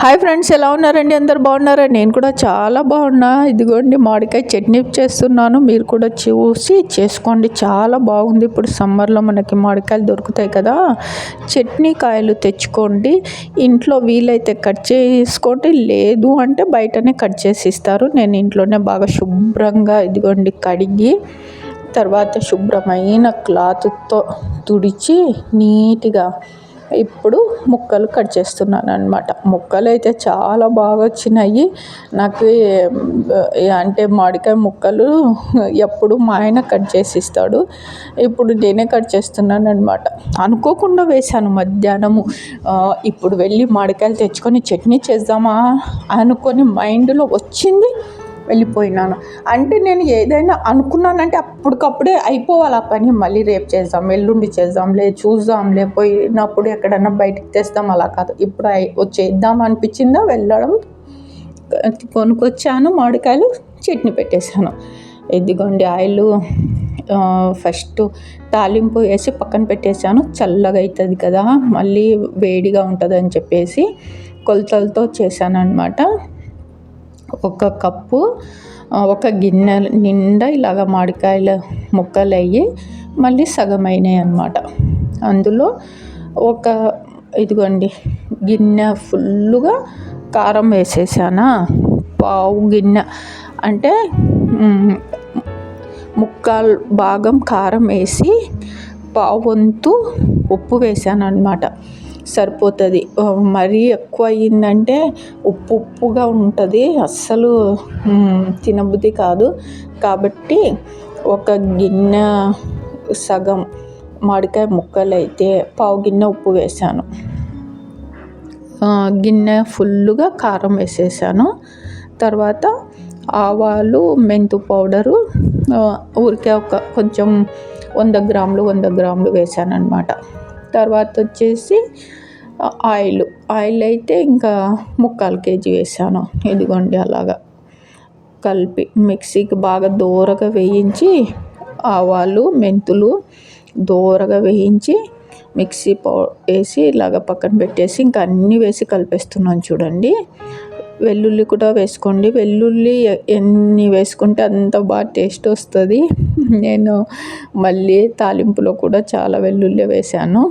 Hi friends ఎలా ఉన్నారండి? అందరు బాగున్నారా? నేను కూడా చాలా బాగున్నా. ఇదిగోండి మామిడికాయ చట్నీ చేస్తున్నాను. మీరు కూడా చూసి చేసుకోండి. చాలా బాగుంది. ఇప్పుడు సమ్మర్లో మనకి మామిడికాయలు దొరుకుతాయి కదా. చట్నీ కాయలు తెచ్చుకోండి. ఇంట్లో వీలైతే కట్ చేసుకోండి. లేదు అంటే బయటనే కట్ చేసి ఇస్తారు. నేను ఇంట్లోనే బాగా శుభ్రంగా ఇదిగోండి కడిగి తర్వాత శుభ్రమైన క్లాత్తో తుడిచి నీట్గా ఇప్పుడు ముక్కలు కట్ చేస్తున్నాను అనమాట ముక్కలు అయితే చాలా బాగా వచ్చినాయి. నాకు అంటే మామిడికాయ ముక్కలు ఎప్పుడు మా ఆయన కట్ చేసి ఇస్తాడు. ఇప్పుడు నేనే కట్ చేస్తున్నాను అనమాట అనుకోకుండా వేశాను మధ్యాహ్నము. ఇప్పుడు వెళ్ళి మామిడికాయలు తెచ్చుకొని చట్నీ చేద్దామా అనుకొని మైండ్లో వచ్చింది. వెళ్ళిపోయినాను. అంటే నేను ఏదైనా అనుకున్నానంటే అప్పటికప్పుడే అయిపోవాలి ఆ పని. మళ్ళీ రేపు చేద్దాం ఎల్లుండి చేద్దాంలే చూద్దాంలే పోయినప్పుడు ఎక్కడన్నా బయటికి తెస్తాం అలా కాదు. ఇప్పుడు చేద్దాం అనిపించిందా? వెళ్ళడం కొనుక్కొచ్చాను మామిడికాయలు చట్నీ పెట్టేశాను. ఇదిగోండి ఆయిల్ ఫస్ట్ తాలింపు వేసి పక్కన పెట్టేశాను. చల్లగా అవుతుంది కదా మళ్ళీ వేడిగా ఉంటుంది అని చెప్పేసి కొలతలతో చేశాను అనమాట ఒక కప్పు ఒక గిన్నె నిండా ఇలాగ మామిడికాయల ముక్కలు అయ్యి మళ్ళీ సగం అయినాయి అన్నమాట. అందులో ఒక ఇదిగోండి గిన్నె ఫుల్లుగా కారం వేసేసానా? పావు గిన్నె. అంటే ముక్కాలు భాగం కారం వేసి పావు వంతు ఉప్పు వేసాను అనమాట సరిపోతుంది. మరీ ఎక్కువ అయ్యిందంటే ఉప్పు ఉప్పుగా ఉంటుంది. అస్సలు తినబుద్ధి కాదు. కాబట్టి ఒక గిన్నె సగం మామిడికాయ ముక్కలు అయితే పావు గిన్నె ఉప్పు వేసాను గిన్నె ఫుల్లుగా కారం వేసేసాను. తర్వాత ఆవాలు మెంతు పౌడరు ఊరికే ఒక కొంచెం వంద గ్రాములు వంద గ్రాములు వేసాను అనమాట తర్వాత వచ్చేసి ఆయిల్. ఆయిల్ అయితే ఇంకా ముక్కాలు కేజీ వేసాను. ఇదిగోండి అలాగా. కలిపి మిక్సీకి బాగా దూరగా వేయించి ఆవాలు మెంతులు దూరగా వేయించి మిక్సీ పౌ వేసి ఇలాగ పక్కన పెట్టేసి ఇంకా అన్నీ వేసి కలిపేస్తున్నాను చూడండి. వెల్లుల్లి కూడా వేసుకోండి. వెల్లుల్లి ఎన్ని వేసుకుంటే అంత బాగా టేస్ట్ వస్తుంది. నేను మళ్ళీ తాలింపులో కూడా చాలా వెల్లుల్లి వేసాను.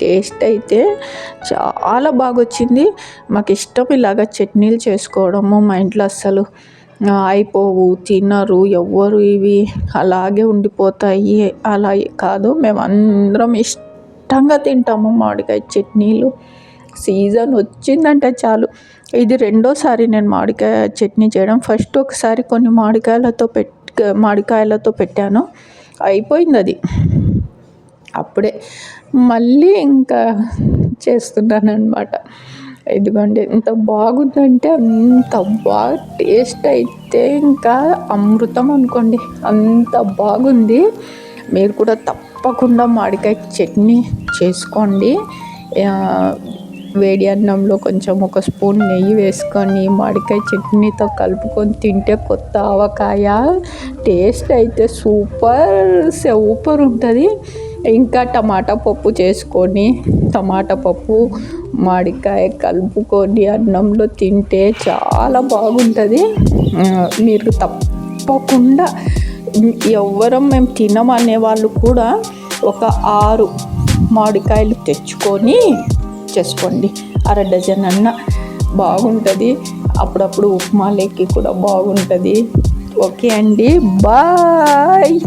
టేస్ట్ అయితే చాలా బాగా వచ్చింది మాకు ఇష్టం ఇలాగ చట్నీలు చేసుకోవడము మా ఇంట్లో అస్సలు అయిపోవు తినరు ఎవ్వరు ఇవి అలాగే ఉండిపోతాయి. అలా కాదు మేము అందరం ఇష్టంగా తింటాము మామిడికాయ చట్నీలు. సీజన్ వచ్చిందంటే చాలు. ఇది రెండోసారి నేను మామిడికాయ చట్నీ చేయడం. ఫస్ట్ ఒకసారి కొన్ని మామిడికాయలతో పెట్ మామిడికాయలతో పెట్టాను. అయిపోయింది అది. అప్పుడే మళ్ళీ ఇంకా చేస్తున్నాను అనమాట ఇదిగోండి ఎంత బాగుందంటే అంత బాగా టేస్ట్ అయితే ఇంకా అమృతం అనుకోండి అంత బాగుంది. మీరు కూడా తప్పకుండా మామిడికాయ చట్నీ చేసుకోండి. వేడి అన్నంలో కొంచెం ఒక స్పూన్ నెయ్యి వేసుకొని మామిడికాయ చట్నీతో కలుపుకొని తింటే కొత్త ఆవకాయ టేస్ట్ అయితే సూపర్ సూపర్ ఉంటుంది. ఇంకా టమాటా పప్పు చేసుకొని టమాటా పప్పు మామిడికాయ కలుపుకొని అన్నంలో తింటే చాలా బాగుంటుంది. మీరు తప్పకుండా ఎవ్వరం మేము తినమనే వాళ్ళు కూడా ఒక ఆరు మామిడికాయలు తెచ్చుకొని చేసుకోండి. అర డజన్ అన్న బాగుంటుంది. అప్పుడప్పుడు ఉప్మా లెక్కి కూడా బాగుంటుంది. ఓకే అండి. బాయ్.